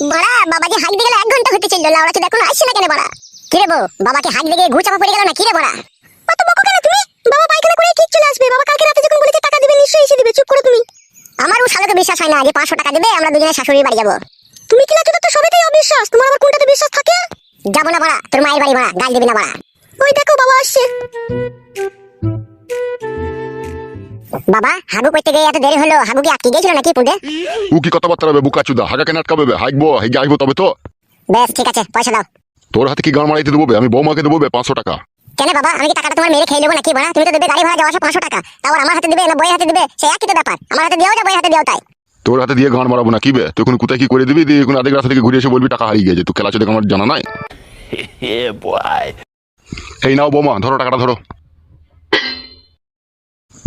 বড়া বাবাজি হাঁক দিয়ে গেল এক ঘণ্টা হতে চলল লাউড়া তো এখন আসছে না কেন বড়া? কিরে বউ বাবাকে হাঁক দিয়ে ঘু চাপা পড়ে গেল না কিরে বড়া? অত বকো কেন তুমি? বাবা পায়খানা করে ঠিক চলে আসবে বাবা কালকে রাতে যখন বলেছে টাকা দিবে নিশ্চয়ই এসে দিবে চুপ করো তুমি। আমার ও শালাকে বিশ্বাস হয় না যে পাঁচশো টাকা দিবে আমরা দুজনে শাশুড়ি বাড়ি যাব। তুমি কি লাগছো তো সবেতেই অবিশ্বাস? তোমার আবার কোনটাতে বিশ্বাস থাকে? যাব না বাড়া তোর মায়ের বাড়ি বাড়া গাল দিবি না বাড়া। ওই দেখো বাবা আসছে। বাবা হাগু করতে গিয়ে এত দেরি হলো হাগু কি আটকে গেছিল নাকি পুঁটে ও কি কথাবার্তা হবে বুকা চুদা হাগা কেন আটকাবে বে? হাইকবো হাইগে আসব তবে তো। বেশ ঠিক আছে পয়সা দাও। তোর হাতে কি গান মারাইতে দেবো বে? আমি বৌমাকে দেবো বে পাঁচশো টাকা। কেন বাবা আমি কি টাকাটা তোমার মেরে খেয়ে নেব নাকি বাড়া তুমি তো দেবে গাড়ি ভাড়া যাওয়া আসা পাঁচশো টাকা। তাও আমার হাতে দিবে না বইয়ের হাতে দিবে? সে একই তো ব্যাপার। আমার হাতে দিয়েও যা বইয়ের হাতে দিয়েও তাই। তোর হাতে দিয়ে গান মারাবো না কি বে? তুই কোথায় কি করে দিবি? দিয়ে এখন আধেক রাস্তা থেকে ঘুরে এসে বলবি টাকা হারিয়ে গেছে। তুই খেলা চোদে আমার জানা নাই. এই নাও বৌমা ধরো টাকাটা ধরো।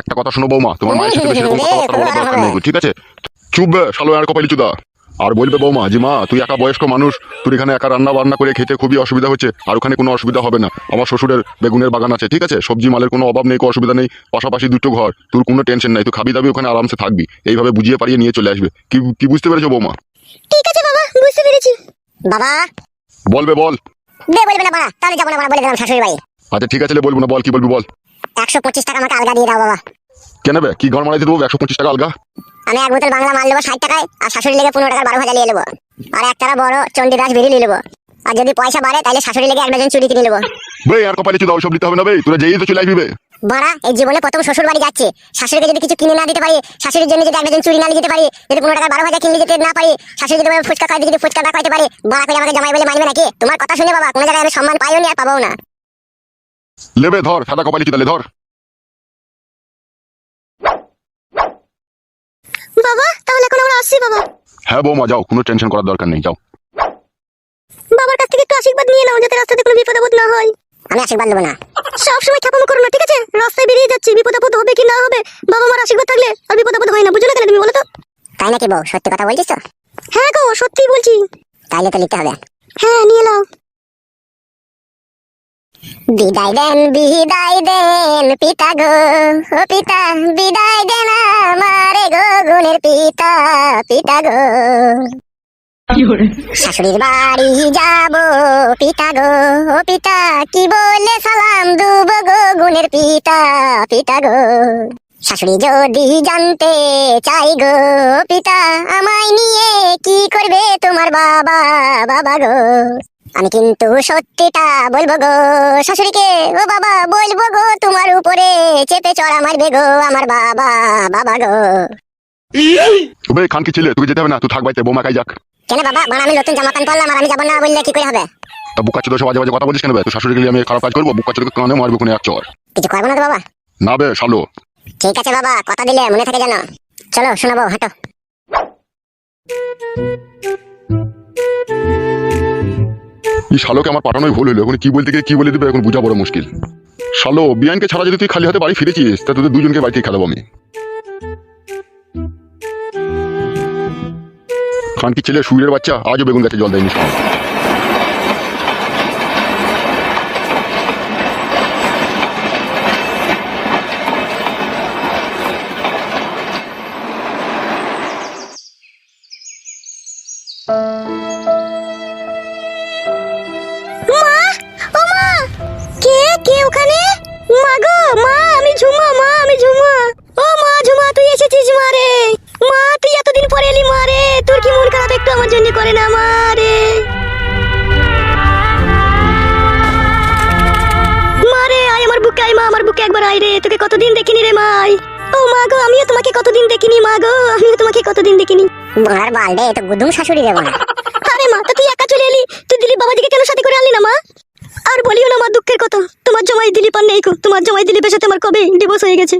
একটা কথা শোনো বৌমা তোমার মায়ের সাথে বেশি এরকম কথাবার্তা বলার দরকার নেই। ঠিক আছে? চুপ শালো আর কপালি চুদা। আর বলবে বৌমা যে মা তুই একা বয়স্ক মানুষ তুই এখানে একা রান্না বান্না করে খেতে খুবই অসুবিধা হচ্ছে আর ওখানে কোনো অসুবিধা হবে না। আমার শ্বশুরের বেগুনের বাগান আছে ঠিক আছে? সবজি মালের কোনো অভাব নেই কোনো অসুবিধা নেই। পাশাপাশি দুটো ঘর তোর কোনো টেনশন নাই তুই খাবি দাবি ওখানে আরামসে থাকবি। এইভাবে বুঝিয়ে পারিয়ে নিয়ে চলে আসবে। কি কি বুঝতে পেরেছ বৌমা? ঠিক আছে বাবা বুঝতে পেরেছি। বাবা? বলবে বল। বে বলবে না বাড়া তাহলে যাব না বাড়া বলে দিলাম শাশুড়ি বাড়ি। আচ্ছা ঠিক আছে বলব না বল কি বলবি বল। একশো পঁচিশ টাকা আমাকে আলগা দিয়ে দাও বাবা। কেন বে? কি গান মারাইতে দেবো? একশো পঁচিশ টাকা আলগা? আমি এক বোতল বাংলা মাল নেব ষাট টাকায় আর শাশুড়ি লেগে পনেরো টাকার বারো ভাজা নিয়ে নেব। আর এক তারা বড় চণ্ডীদাস বেরিয়ে নিয়ে নেব। আর যদি পয়সা বাড়ে তাহলে শাশুড়ি লেগে এক ডজন চুরি কিনে নেব। বে আর কপালি চুদা ওইসব দিতে হবে না বে। তোরা যেই তো চলে আসবি বে। বড়া এই জীবনে প্রথম শ্বশুর বাড়ি যাচ্ছে। শাশুড়িকে যদি কিছু কিনে না দিতে পারি শাশুড়ির জন্য যদি একজন চুরি না নিয়ে যেতে পারি যদি পনেরো টাকার বারো হাজার কিনে যেতে না পারি শাশুড়ি যদি ফুচকা খাইতে যদি ফুচকা না খাইতে পারি বড়া করে আমাকে জামাই বলে মানবে নাকি? তোমার কথা শুনে বাবা কোনো জায়গায় আমি সম্মান পাইও নি আর পাবো না। লেবে ধর সাদা কপালি চুদা লে ধর। বাবা তাহলে এখন আমরা আসছি বাবা। হ্যাঁ বৌমা যাও কোনো টেনশন করার দরকার নেই যাও। বাবার কাছ থেকে একটু আশীর্বাদ নিয়ে নাও যাতে রাস্তাতে কোনো বিপদ আপদ না হয়। আমি আশীর্বাদ নেব না। সব সময় ঠাকুমা করো না ঠিক আছে? রাস্তায় বেরিয়ে যাচ্ছি বিপদ আপদ হবে কি না হবে বাবা মার আশীর্বাদ থাকলে আর বিপদ আপদ হয় না বুঝলে কেন তুমি বলো তো? তাই নাকি বউ? সত্যি কথা বলছিস তো? হ্যাঁ গো সত্যি বলছি। তাইলে তো নিতে হবে। হ্যাঁ নিয়ে নাও। বিদায় দেন বিদায় দেন পিতা গো ও পিতা বিদায় দেন আমারে গো গুণের পিতা পিতা গো। শাশুড়ির বাড়ি যাব পিতা গো ও পিতা কি বলে সালাম দুব গো গুণের পিতা পিতা গো। শাশুড়ি যদি জানতে চাই গো পিতা আমায় নিয়ে কি করবে তোমার বাবা বাবা গো? আমি কিন্তু সত্যিটা বলব গো শাশুড়িকে। ও বাবা বলব গো তোমার উপরে চেপে চড়া মারবে গো আমার বাবা বাবা গো। বে খানকি ছেলে তুই যেতে হবে না তুই থাক বাইতে বৌমা কাই যাক। কেন বাবা? মানে আমি নতুন জামা প্যান্ট পরলাম আর আমি যাব না বললে কি করে হবে? তা বুকা চুদা সব আজে কথা বলিস কেন বে? তুই শাশুড়ি গেলে আমি খারাপ কাজ করব বুকা চুদাকে কানে মারবো কোনো এক চর। কিছু করব না তো বাবা। না বে শালো। ঠিক আছে বাবা কথা দিলে মনে থাকে জানো চলো শোনাবো হাঁটো। এই শালোকে আমার পাঠানোই ভুল হলো এখন কি বলতে গিয়ে কি বলে দিবে এখন বোঝা বড় মুশকিল। শালো, বিয়ানকে ছাড়া যদি তুই খালি হাতে বাড়ি ফিরেছিস তা তোদের দুজনকে বাড়িতে খেলাবো আমি। খানকি ছেলে সুইরের বাচ্চা, আজও বেগুন গাছে জল দেয়নি তোকে কতদিন দেখিনি রে মাই? ও মা গো আমিও তোমাকে কতদিন দেখিনি মা গো আমিও তোমাকে কতদিন দেখিনি। মার বালডে তো গুদুম শাশুড়ি রে মা আরে মা তো তুই একা চলে এলি তুই দিলীপ বাবাজিকে কেন সাথে করে আনলি না মা? আর বলিও না মা দুঃখের কথা তোমার জমাই দিলীপ আর নেই গো তোমার জমাই দিলীপের সাথে আমার কবে ডিভোর্স হয়ে গেছে?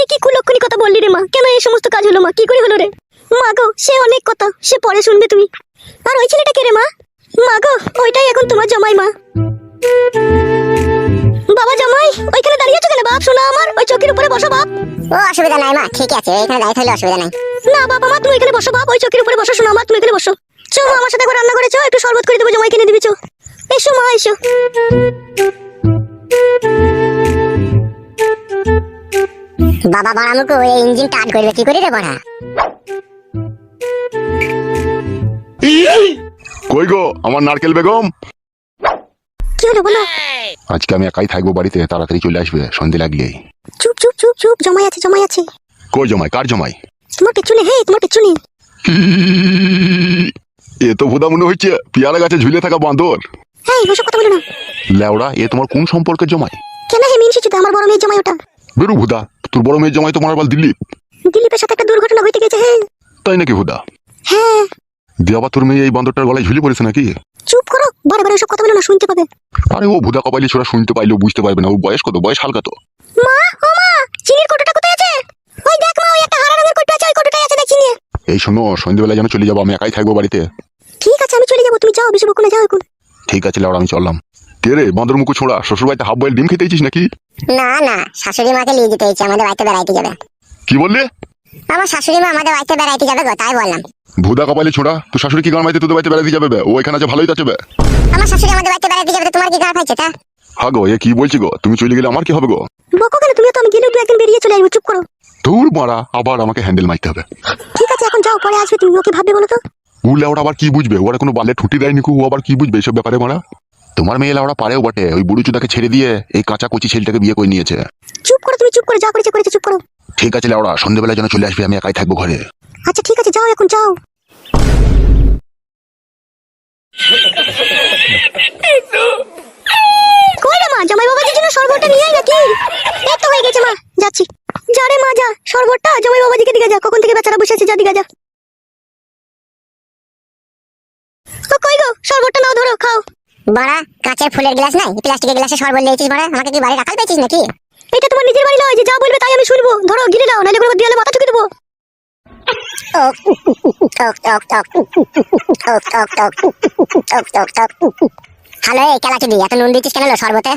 এই কি কুলক্ষণী কথা বললি রে মা কেন এই সমস্ত কাজ হলো মা কি করে হলো রে? মা গো সে অনেক কথা সে পরে শুনবে তুমি। আর ওই ছেলেটা কে রে মা? মা গো ওইটাই এখন তোমার জমাই মা। বাবা জামাই ওইখানে দাঁড়িয়ে আছো কেন বাপ? শোনা আমার ওই চৌকির উপরে বসো বাপ। ও অসুবিধা নাই মা ঠিক আছে এখানে দাঁড়িয়ে থাকলে অসুবিধা নাই। না বাবা মা তুমি এখানে বসো বাপ ওই চৌকির উপরে বসো শোনা মা তুমি এখানে বসো। চো মা আমার সাথে একবার রান্না করেছ একটু শরবত করে দেবো জামাই কিনে দিবি চো। এসো মা এসো। বাবা বাড়ামুকু এই ইঞ্জিন টাট করবে কি করে রে বড়া? কই গো আমার নারকেল বেগম? হলো বলো। আজকে আমি একাই থাকব বাড়িতে তাড়াতাড়ি চলে আসবে সন্ধে লাগলেই। চুপ চুপ চুপ চুপ জমাই আছে জমাই আছে। কই জমাই? কার জমাই? তোমার পেছনে হে তোমার পেছনে। এ তো ভোদা মনে হচ্ছে পিয়ারা গাছে ঝুলে থাকা বাঁদর। হ্যাঁ ওসব কথা বলো না। লেওড়া এ তোমার কোন সম্পর্কের জমাই? কেন হে মিনসি চুতে আমার বড় মেয়ের জমাই ওটা? বেরু ভুদা তোর বড় মেয়ের জমাই তোমার আবার দিল্লি। দিলীপের সাথে একটা দুর্ঘটনা ঘটে গেছে হ্যাঁ তাই নাকি ভুদা হ্যাঁ। দিয়ে আবার তোর মেয়ে এই বান্দরটার গলায় ঝুলে পড়েছে নাকি? চুপ করো বারে বারে ওসব কথা বলো না শুনতে পাবে। আরে ও ভুদা কপালি ছোড়া শুনতে পাইলেও বুঝতে পারবে না ও বয়স কত? বয়স হালকা তো। মা ও মা চিনির কোটোটা কোথায় আছে? ওই দেখ মা ওই একটা হারা রঙের কোটো আছে ওই কোটোটাই আছে দেখি এই শোনো সন্ধ্যেবেলা যেন চলে যাব আমি একাই থাকব বাড়িতে। ঠিক আছে আমি চলে যাব তুমি যাও বেশি বকুনে যাও এখন। ঠিক আছে লেওড়া আমি চললাম। কে রে মুখো ছোড়া শ্বশুর বাড়িতে হাফ বয়েল ডিম খেতে ইচ্ছিস নাকি? না না শাশুড়ি মাকে নিয়ে যেতে ইচ্ছে আমাদের বাড়িতে বেড়াইতে যাবে। কি বললে? আমার শাশুড়ি মা আমাদের বাড়িতে বেড়াইতে যাবে গো তাই বললাম। ভুদা কপালি ছোড়া তো শাশুড়ি কি গান মাইতে তোদের বাড়িতে বেড়াতে যাবে বে? ও এখানে আছে ভালোই যাচ্ছে বে। আমার শাশুড়ি আমাদের বাড়িতে বেড়াইতে যাবে তোমার কি খারাপ হয়েছে তা? হা গো এ কি বলছি গো? তুমি চলে গেলে আমার কি হবে গো? বকো কেন? তুমি তো আমি গেলেও দু একদিন বেরিয়ে চলে আসব চুপ করো। দূর মারা আবার আমাকে হ্যান্ডেল মারতে হবে। ঠিক আছে এখন যাও পরে আসবে তুমি ওকে ভাববে বলো তো। ও লেওড়া আবার কি বুঝবে? ওরা কোনো বালে ঠুটি দেয়নি কো, ও আবার কি বুঝবে এসব ব্যাপারে মারা? তোমার মেয়ে লেওড়া পারেও বটে ওই বুড়ো চুদাকে ছেড়ে দিয়ে এই কাঁচা কচি ছেলেটাকে বিয়ে করে নিয়েছে। চুপ করো তুমি চুপ করো যা করেছে করেছে চুপ করো। ঠিক আছে লেওড়া সন্ধ্যেবেলা যেন চলে আসবে আমি একাই থাকব ঘরে। আচ্ছা ঠিক আছে যাও এখন যাও। কই রে মা জামাই বাবাজির জন্য শরবতটা নিয়ে আই নাকি? এই তো হয়ে গেছে মা যাচ্ছি। যা রে মা যা শরবতটা জামাই বাবাজিকে দিকে যা কখন থেকে বেচারা বসে আছে যা দিকে যা। ও কই গো শরবতটা নাও ধরো খাও। বড়া কাঁচের ফুলের গ্লাস নাই? প্লাস্টিকের গ্লাসে বড়া? আমাকে কি বাড়ি রাখাল পেয়েছিস নাকি? এটা তোমার নিজের বাড়ি নয় যে যা বলবে তাই আমি শুনব। ধরো গিলে দাও নাহলে কোনো দেয়ালে মাথা ঠুকে দেবো। হ্যালো, এই কেলাচি দি এত নুন দিচ্ছিস কেন শরবতে?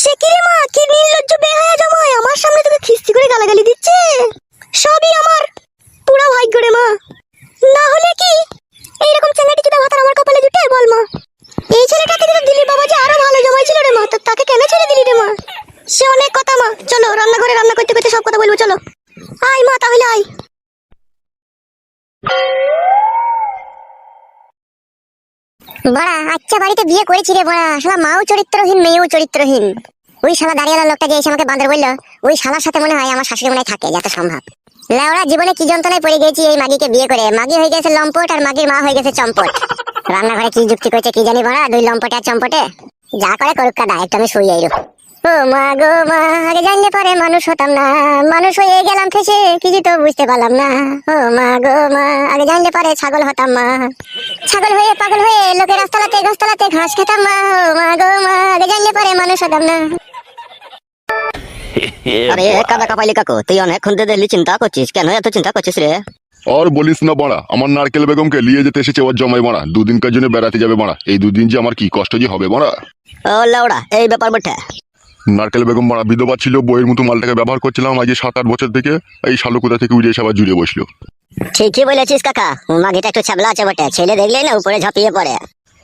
সে কি রে মা, কি নির্লজ্জ বেহায়া জামাই আমার সামনে তোকে খিস্তি করে গালাগালি দিচ্ছে? সবই আমার। পুরো ভাগ্য রে মা। না হলে কি? এইরকম চেঙ্গাটি চুদা ভাতার আমার কপালে জুটে, বল মা। এই ছেলেটা থেকে তো দিলীপ বাবা যে আরও ভালো জামাই ছিল রে মা তাকে কেন ছেড়ে দিলি রে মা? সে অনেক কথা মা। চলো, রান্নাঘরে রান্না করতে করতে সব কথা বলব, চলো আয় মা তাহলে আয় বড়া আচ্ছা বাড়িতে বিয়ে করেছি রে বড়া। শালা মাও চরিত্রহীন, মেয়েও চরিত্রহীন। ওই শালা দাঁড়িয়ে লোকটা যে এসে আমাকে বান্দর বলল, ওই শালার সাথে মনে হয় আমার শাশুড়ি মনে থাকে, যত সম্ভব। ওরা জীবনে কি যন্ত্রণায় পড়ে গেছি এই মাগিকে বিয়ে করে। মাগি হয়ে গেছে লম্পট আর মাগির মা হয়ে গেছে চম্পট। রান্নাঘরে কি যুক্তি করছে কি জানি বড়া, দুই লম্পটে আর চম্পটে? যা করে করুক কাদা একটু আমি শুয়ে ও মা গো মা আগে জানলে পরে মানুষ হতাম না। মানুষ হয়ে গেলাম ফেসে কিছু তো বুঝতে পারলাম না। ও মা গো মা আগে জানলে পরে ছাগল হতাম মা। ছাগল হয়ে পাগল হয়ে লোকের রাস্তালাতে গাছতলাতে ঘাস খেতাম মা। ও মা গো মা আগে জানলে পরে মানুষ হতাম না। আরে. কাদা কাপাইলি কাকু তুই অনেকক্ষণ ধরে চিন্তা করছিস কেন এত চিন্তা করছিস রে? আর বলিস না বাড়া আমার নারকেল বেগমকে নিয়ে যেতে এসেছে ওর জমাই বাড়া। দুদিনকার জন্য বেড়াতে যাবে বাড়া। এই দুদিন যে আমার কি কষ্ট যে হবে বাড়া? ও লাউড়া এই ব্যাপার বটে। নারকেল বেগম বাড়া বিধবা ছিল বইয়ের মতো মালটাকে ব্যবহার করছিলাম আজ সাত আট বছর থেকে এই শালু কোথা থেকে উড়ে এসে আবার জুড়ে বসল। ঠিকই বলেছিস কাকা মাগিটা একটু ছাবলা আছে বটে ছেলে দেখলেই না উপরে ঝাঁপিয়ে পড়ে।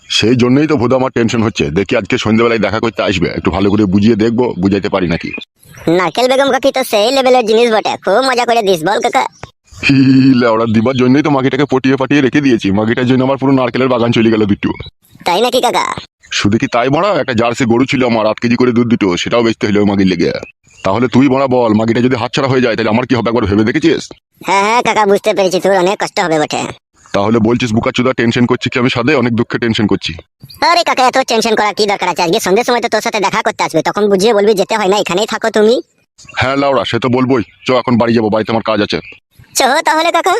সেই জন্যই তো ভোদা আমার টেনশন হচ্ছে দেখি আজকে সন্ধ্যাবেলায় দেখা করতে আসবে একটু ভালো করে বুঝিয়ে দেখব বুঝাইতে পারি নাকি? নারকেল বেগম কাকি তো সেই লেভেলের জিনিস বটে খুব মজা করে দিস বল কাকা। ওরা দিবার জন্যই তো মাগিটাকে পটিয়ে পাটিয়ে রেখে দিয়েছি মাগিটার জন্য আমার পুরো নারকেলের বাগান চলে গেল দুটো তাই নাকি কাকা? শুধু কি তাই মারা একটা জার্সি গরু ছিল আমার আট কেজি করে দুধ দুটো সেটাও বেচতে হলো মাগির লেগে। তাহলে তুই মারা বল মাগিটা যদি হাতছাড়া হয়ে যায় তাহলে আমার কি হবে একবার ভেবে দেখেছিস? হ্যাঁ হ্যাঁ কাকা বুঝতে পেরেছি তোর অনেক কষ্ট হবে বটে। তাহলে বলছিস বুকা চুদা টেনশন করছি কি আমি সাথে অনেক দুঃখে টেনশন করছি। আরে কাকা এত টেনশন করা কি দরকার আছে? আজকে সন্ধ্যের সময় তো তোর সাথে দেখা করতে আসবে তখন বুঝিয়ে বলবি যেতে হয় না এখানেই থাকো তুমি। হ্যাঁ লাউড়া সে তো বলবোই। চ এখন বাড়ি যাব বাড়িতে আমার কাজ আছে। চো তাহলে কাকা।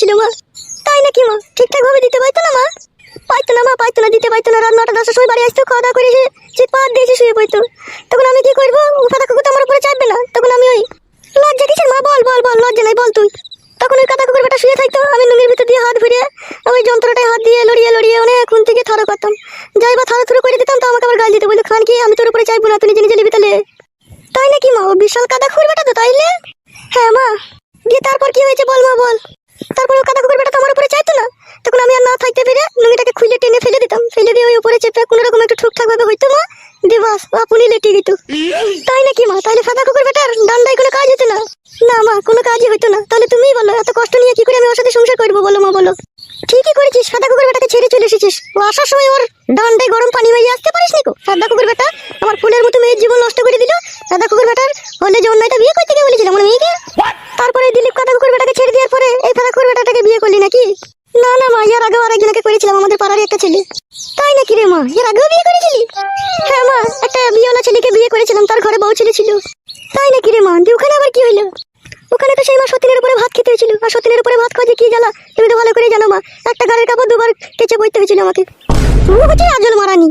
ছিল মা। তাই নাকি মা? ঠিকঠাক ভাবে দিতে পারতো না মা? পাইতো না মা পাইতো না, দিতে পারতো না। রাত নটা, দশটার সময় বাড়ি আসতো, খাওয়া দাওয়া করে এসে সে পা দিয়েছে শুয়ে পড়তো। তখন আমি কি করব? উপাদা কুকুর আমার উপরে চাপবে না। তখন আমি ওই লজ্জা কিছু মা? বল বল বল, লজ্জা নাই, বল তুই। তখন ওই কাদা কুকুর বেটা শুয়ে থাকতো। আমি লুঙ্গির ভিতর দিয়ে হাত ফিরিয়ে ওই যন্ত্রটায় হাত দিয়ে লড়িয়ে লড়িয়ে অনেক খুন থেকে থারো করতাম। যাই বা থারো থুরো করে দিতাম, তো আমাকে আবার গাল দিতে বলতো খান কি, আমি তোর উপরে চাইব না, তুই নিজে নিজে নিবি তাহলে? তাই নাকি মা? ও বিশাল কাদা খুর বেটা তো, তাইলে? হ্যাঁ মা। দিয়ে তারপর কি হয়েছে বল মা, বল। তারপরে কাদা কুকুর বেটা তো আমার উপরে চাইতো না। তখন আমি আর না থাকতে পেরে নুনিটাকে খুলে টেনে ফেলে দিতাম, ফেলে করেছিলাম আমাদের পাড়ারই একটা ছেলে। তাই নাকি রে মা? এর আগেও বিয়ে করেছিলি? হ্যাঁ মা, একটা বিয়েওয়ালা ছেলেকে বিয়ে করেছিলাম, তার ঘরে বউ ছেলে ছিল। তাই নাকি রে মা? দিয়ে ওখানে আবার কি হইল? ওখানে তো সেই মা সতীনের উপরে ভাত খেতে হয়েছিল। আর সতীনের উপরে ভাত খাওয়া যে কি জ্বালা? তুমি তো ভালো করে জানো মা, একটা গাড়ির কাপড় দুবার কেচে বইতে হয়েছিল আমাকে। ও হচ্ছে আজল মারানি।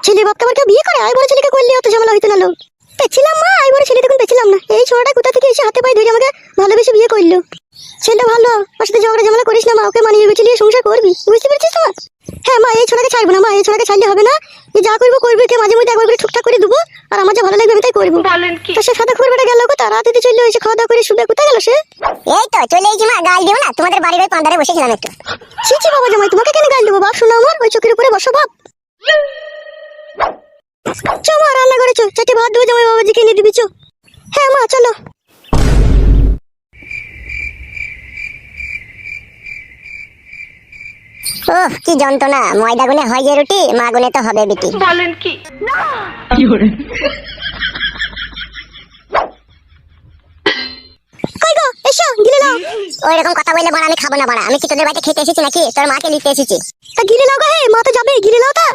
ছেলে বাপকে আবার কেউ বিয়ে করে? আই বড় ছেলেকে করলে অত ঝামেলা হইতো না লোক। পেছিলাম মা আই বড় ছেলে তখন পেছিলাম না। এই ছোড়াটা কোথা থেকে এসে হাতে পায়ে ধরে আমাকে ভালোবেসে বিয়ে করল? ছেলে ভালো ওর সাথে ঝগড়া ঝামেলা করিস না মা, ওকে মানিয়ে গুছিয়ে সংসার করবি। বুঝতে পেরেছিস তো মা হ্যাঁ মা এই ছোড়াকে ছোড়াকে ছাড়লে হবে না। যে যা করব করবি কে মাঝে মধ্যে একবার করে ঠিকঠাক করে দেবো আর আমার যা ভালো লাগবে আমি তাই করব। তো সে সাদা খুঁড়ে বেটা গেল কোথা রাতে চলে এসে খাওয়া দাওয়া করে শুবে কোথায় গেল সে? এই তো চলে এসেছি মা গাল দিও না তোমাদের বাড়ির ওই পান্ডারে বসেছিলাম একটু। ছি ছি বাবা জামাই তোমাকে কেন গাল দেবো? বাপ শোনো আমার ওই চোখের উপরে বসো বাপ। চো মা রান্না করেছ চারটে ভাত দেবো জামাই বাবাজিকে এনে দিবি চো। হ্যাঁ মা চলো। ওহ কি যন্ত্রণা। ময়দা গুনে হয় যে রুটি মা গুনে তো হবে বিটি। কই গো এসো গিলে নাও। ওই রকম কথা বললে বড় আমি খাব না বড়। আমি কি তোদের বাড়িতে খেতে এসেছি নাকি? তোর মাকে নিতে এসেছি। তা গিলে নাও গো হে মা তো যাবে গিলে নাও তা।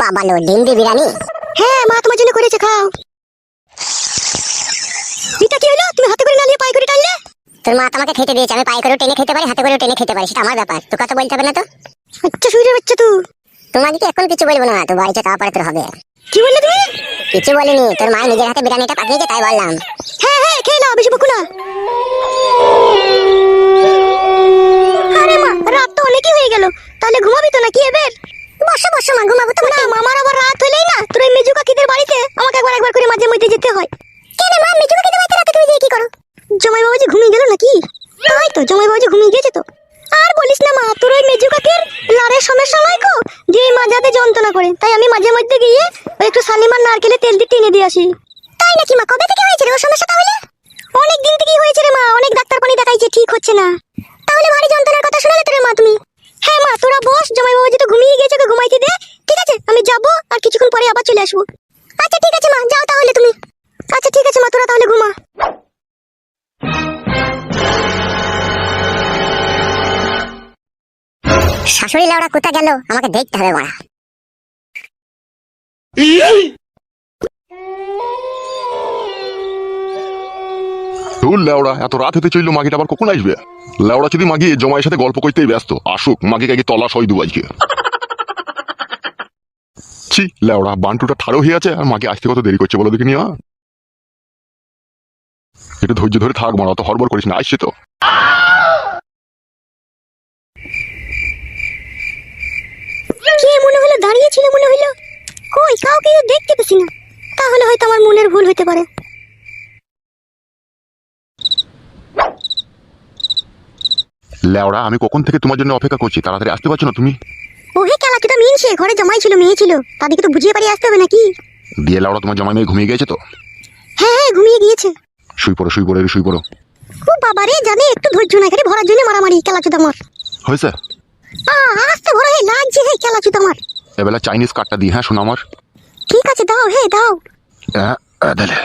বাবা লো ডিম দি বিরিয়ানি। হ্যাঁ মা তোমার জন্য করেছে খাও এটা কি হলো তুমি হাতে করে না নিয়ে পায়ে করে টানলে তোর মা তোমাকে খেতে দিয়েছে আমি পায়ে করেও টেনে খেতে পারি হাতে করেও টেনে খেতে পারি সেটা আমার ব্যাপার। তোর কথা বলতে হবে না তো? আচ্ছা শুয়ে বাচ্চা তুই। তোমাকে কি এখন কিছু বলব না তো বাড়িতে তারপরে তোর হবে। কি বললে তুমি? কিছু বলিনি তোর মা নিজের হাতে বিরিয়ানিটা পাঠিয়েছে তাই বললাম। হ্যাঁ হ্যাঁ খেয়ে নাও বেশি বকু না। আরে মা রাত তো অনেকই হয়ে গেল তাহলে ঘুমাবি তো নাকি এবার? বসো বসো মা ঘুমাবো তো না মামার আবার রাত হলেই না তোর এই মেজু কাকিদের বাড়িতে আমাকে একবার একবার করে মাঝে মধ্যে যেতে হয় কেন মা মেজু কাকিদের বাড়িতে রাতে তুমি যেয়ে কি করো জমাই বাবাজি ঘুমিয়ে গেল নাকি তাই তো জমাই বাবাজি ঘুমিয়ে গেছে তো আর বলিস না মা তোর ওই মেজু কাকের লারের সমস্যা নয় গো যে এই মাঝাতে যন্ত্রণা করে তাই আমি মাঝে মধ্যে গিয়ে ওই একটু শালিমার নারকেলে তেল দিয়ে টেনে দিয়ে আসি। তাই নাকি মা? কবে থেকে হয়েছে রে ওর সমস্যা তাহলে? অনেক দিন থেকেই হয়েছে রে মা অনেক ডাক্তার পানি দেখাইছে ঠিক হচ্ছে না। তাহলে ভারী যন্ত্রণার কথা শোনালে তো রে মা তুমি। হ্যাঁ মা তোরা বস জামাই বাবাজি তো ঘুমিয়ে গেছে ওকে ঘুমাইতে দে। ঠিক আছে আমি যাব আর কিছুক্ষণ পরে আবার চলে আসব। আচ্ছা ঠিক আছে মা যাও তাহলে তুমি। আচ্ছা ঠিক আছে মা তোরা তাহলে ঘুমা। শাশুড়ি লাউড়া কোথা গেল? আমাকে দেখতে হবে বড়া। তোর লেওড়া, এত রাত হতে চলল, মাগিটা আবার কখন আসবে? লেওড়া যদি মাগি জমায়ের সাথে গল্প করতেই ব্যস্ত, আসুক মাগি কাকি তলা সই দু আজকে। ছি, লেওড়া, বান্টুটা ঠাড়ো হয়ে আছে, আর মাকে আসতে কত দেরি করছে বলো দেখিনি হ্যাঁ? একটু ধৈর্য ধরে থাক, মারা, অত হরবর করিস না, আসছে তো। কে মনে হলো কই, কাউকে দেখতে পেছি না। তাহলে হয়তো আমার মনের ভুল হতে পারে। লেওড়া আমি কখন থেকে তোমার জন্য অপেক্ষা করছি? তাড়াতাড়ি আসতে পারছ না তুমি? ওহে খেলা কিটা মিনছে ঘরে জামাই ছিল মেয়ে ছিল। তাদেরকে তো বুঝিয়ে পারি আসতে হবে নাকি? দিয়ে লেওড়া তোমার জামাই মেয়ে ঘুমিয়ে গেছে তো? হ্যাঁ হ্যাঁ ঘুমিয়ে গিয়েছে। শুই পড়ো শুই পড়ো শুই পড়ো। ও বাবা রে জানে একটু ধৈর্য না এখানে ভরার জন্য মারামারি খেলা চুদা আমার। হয়েছে? আহ আস্তে ভরা হে লাগছে হে খেলা চুদা আমার। এবেলা চাইনিজ কাটটা দিই হ্যাঁ শোনো আমার। ঠিক আছে দাও হে দাও। আদালে